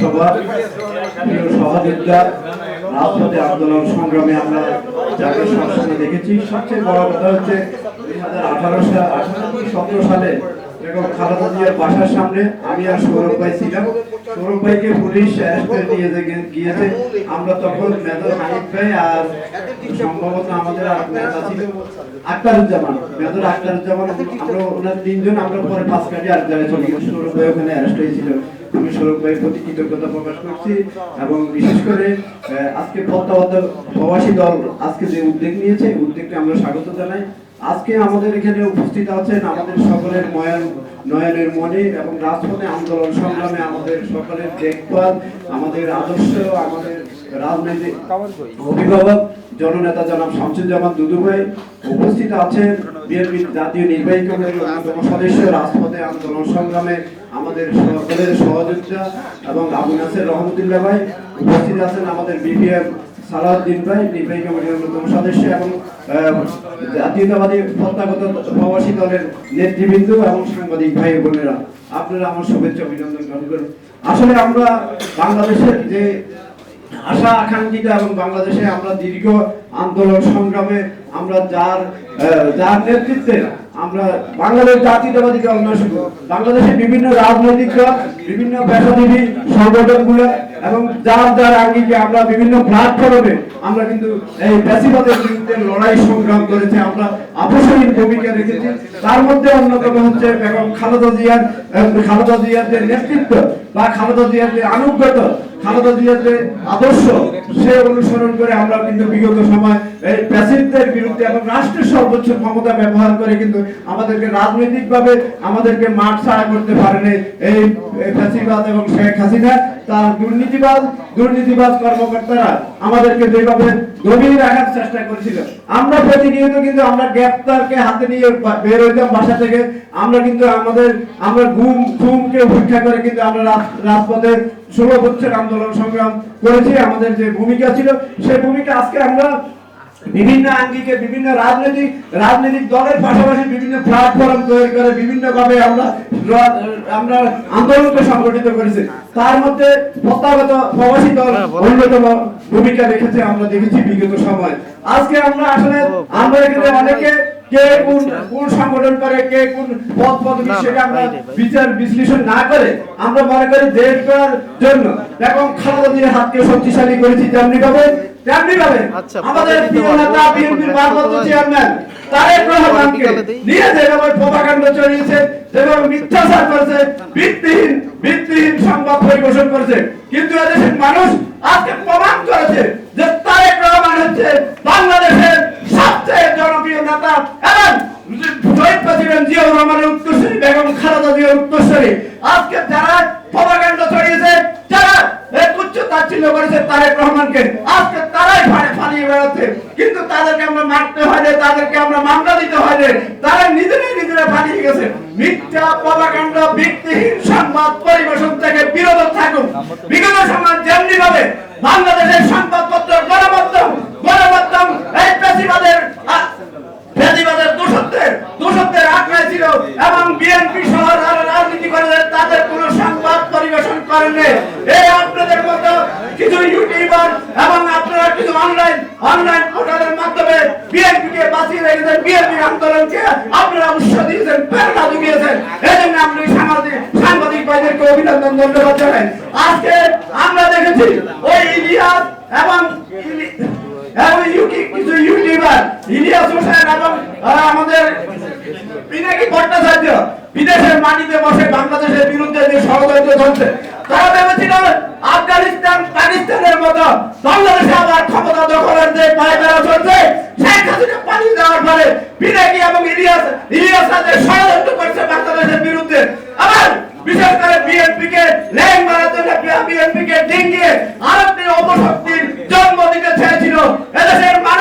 সভা প্রিয় সহযোদ্ধা রাজপথে আন্দোলন সংগ্রামে আমরা যাকে সবসময় দেখেছি। সবচেয়ে বড় কথা হচ্ছে, দুই হাজার আঠারো সাল সতেরো সালে আমরা সম্ভবত আমাদের আর নেতা ছিল তিনজন, আমরা পরে পাঁচ কাটি আর চলে গেছি সৌরভ ভাই ওখানে অ্যারেস্ট হয়েছিল। আমি সৌরভ প্রতি কৃতজ্ঞতা প্রকাশ করছি এবং বিশেষ করে আজকে পদ্মাবদ্ধ প্রবাসী দল আজকে যে উদ্যোগ নিয়েছে উদ্যোগকে আমরা স্বাগত জানাই। আজকে আমাদের এখানে উপস্থিত আছেন আমাদের সকলের ময়ান নয়নের মনে এবং রাজপথে আন্দোলন সংগ্রামে আমাদের সকলের দেখভাল, আমাদের আদর্শ, আমাদের রাজনৈতিক অভিভাবক জননেতা জনাব শামসুজ্জামান দুদু ভাই উপস্থিত আছেন। বিএনপির জাতীয় নির্বাহী কমিটির অন্যতম সদস্য রাজপথে আন্দোলন সংগ্রামে আমাদের সকলের সহযোগিতা এবং আবু নাসের রহমতুল্লাহ ভাই উপস্থিত আছেন আমাদের বিপিএম সালাউদ্দিন ভাই নির্বাহী কমিটির অন্যতম সদস্য এবং জাতীয়তাবাদী প্রত্যাগত প্রবাসী দলের নেতৃবৃন্দ এবং সাংবাদিক ভাই বোনেরা। আপনারা আমার শুভেচ্ছা অভিনন্দন গ্রহণ করুন আসলে আমরা বাংলাদেশের যে আশা, আকাঙ্ক্ষিতা এবং বাংলাদেশে আমরা দীর্ঘ আন্দোলন সংগ্রামে আমরা যার যার নেতৃত্বে আমরা বাংলাদেশ জাতীয়তাবাদী দল না শুধু বাংলাদেশে বিভিন্ন রাজনৈতিক দল বিভিন্ন পেশাজীবী সংগঠনগুলো এবং যার যার আঙ্গিকে আমরা বিভিন্ন প্ল্যাটফর্মে আমরা কিন্তু এই বেশিবাদের বিরুদ্ধে লড়াই সংগ্রাম করেছি, আমরা আপসহীন ভূমিকা রেখেছি। তার মধ্যে অন্যতম হচ্ছে বেগম খালেদা জিয়ার খালেদা জিয়ার নেতৃত্ব বা খালেদা জিয়ার আনুগত খালেদা জিয়ার যে আদর্শ, সে অনুসরণ করে আমরা কিন্তু বিগত সময় প্যাসিভদের বিরুদ্ধে এবং রাষ্ট্রের সর্বোচ্চ ক্ষমতা ব্যবহার করে কিন্তু আমাদেরকে রাজনৈতিকভাবে আমাদেরকে মাঠ ছাড়া করতে পারেনি এই প্যাসিবাদ এবং শেখ হাসিনা। তার দুর্নীতিবাদ দুর্নীতিবাদ কর্মকর্তারা আমাদেরকে যেভাবে দমিয়ে রাখার চেষ্টা করেছিল। আমরা প্রতিনিয়ত কিন্তু আমরা গ্রেপ্তারকে হাতে নিয়ে বের হইতাম বাসা থেকে। আমরা কিন্তু আমাদের, আমরা ঘুম, ঘুমকে উপেক্ষা করে কিন্তু আমরা রাজপথে ষোলো বছর আন্দোলন সংগ্রাম করেছি। আমাদের যে ভূমিকা ছিল সেই ভূমিকা আজকে আমরা বিভিন্ন আঙ্গিকে বিভিন্ন রাজনৈতিক রাজনৈতিক দলের পাশাপাশি বিভিন্ন প্ল্যাটফর্ম তৈরি করে বিভিন্ন ভাবে আমরা আমরা আন্দোলনকে সংগঠিত করেছি। তার মধ্যে প্রত্যাগত প্রবাসী দল অন্যতম ভূমিকা রেখেছে আমরা দেখেছি বিগত সময়। আজকে আমরা আসলে আমরা এখানে অনেকে কে কোন কোন সংগঠন করে কে কোন পদ পদবি সেটা আমরা বিচার বিশ্লেষণ না করে আমরা মনে করি দেশ করার জন্য। এবং খালেদা জিয়ার হাতকে শক্তিশালী করেছি তেমনি ভাবে তেমনি ভাবে আচ্ছা, আমাদের পরে প্রিয় নেতা। বিএনপির ভারপ্রাপ্ত চেয়ারম্যান তারেক রহমানকে। নিয়ে যেভাবে প্রপাগান্ড চড়িয়েছে যেভাবে মিথ্যাচার করেছে ভিত্তিহীন ভিত্তিহীন সংবাদ পরিবেশন করেছে কিন্তু এদেশের মানুষ আজকে প্রমাণ করেছে যে তারেক রহমান হচ্ছে বাংলাদেশের সবচেয়ে জনপ্রিয় নেতা এবং শহীদ প্রেসিডেন্ট জিয়াউর রহমানের উত্তরসূরি বেগম খালেদা জিয়ার উত্তরসূরি আজকে যারা প্রপাগান্ড ছড়িয়েছে যারা এই তুচ্ছ তাচ্ছিল্য করেছে তারেক রহমানকে আজকে তারাই ফাড়ে ফালিয়ে বেড়াচ্ছে কিন্তু তাদেরকে আমরা মারতে হয়নি তাদেরকে আমরা মামলা দিতে হয়নি, তারা নিজেরাই নিজেরা পালিয়ে গেছে। মিথ্যা প্রপাগান্ড ভিত্তিহীন সংবাদ পরিবেশন থেকে বিরত থাকুন। বিগত সময় যেমনি ভাবে বাংলাদেশের সংবাদপত্র গণমাধ্যম গণমাধ্যম, এই পেশিবাদের ফ্যাসিবাদের দোষত্বের দোষত্বের আঁকড়ায় ছিল এবং বিএনপি সহ যারা রাজনীতি করে তাদের কোনো সংবাদ পরিবেশন করেননি। এই আপনাদের মতো কিছু ইউটিউবার এবং আপনারা কিছু অনলাইন অনলাইন পোর্টালের মাধ্যমে বিএনপি কে বাঁচিয়ে রেখেছেন, বিএনপি আন্দোলনকে আপনারা উৎস দিয়েছেন, প্রেরণা জুগিয়েছেন। এই আপনি সাংবাদিক সাংবাদিক ভাইদেরকে অভিনন্দন, ধন্যবাদ জানাই। আজকে আমরা দেখেছি ওই ইলিয়াস এবং এবং ইউটি কিছু ইউটিউবার, ইলিয়াস হোসেন এবং আমাদের পিনাকি ভট্টাচার্য বিদেশের মাটিতে বসে বাংলাদেশের বিরুদ্ধে যে ষড়যন্ত্র চলছে। তারা ভেবেছিল আফগানিস্তান পাকিস্তানের মতো বাংলাদেশে আবার দখলের যে পায়খানা চলছে, শেখ হাসিনা পালিয়ে যাওয়ার পরে বিনাকি এবং ইলিয়াস ইলিয়াস যে ষড়যন্ত্র করছে বাংলাদেশের বিরুদ্ধে। আবার বিশেষ করে বিএনপি কে ল্যাং মারার বিএনপি কে ডিঙ্গিয়ে আরবদের অপশক্তির জন্ম দিতে চেয়েছিল। এদেশের মানুষ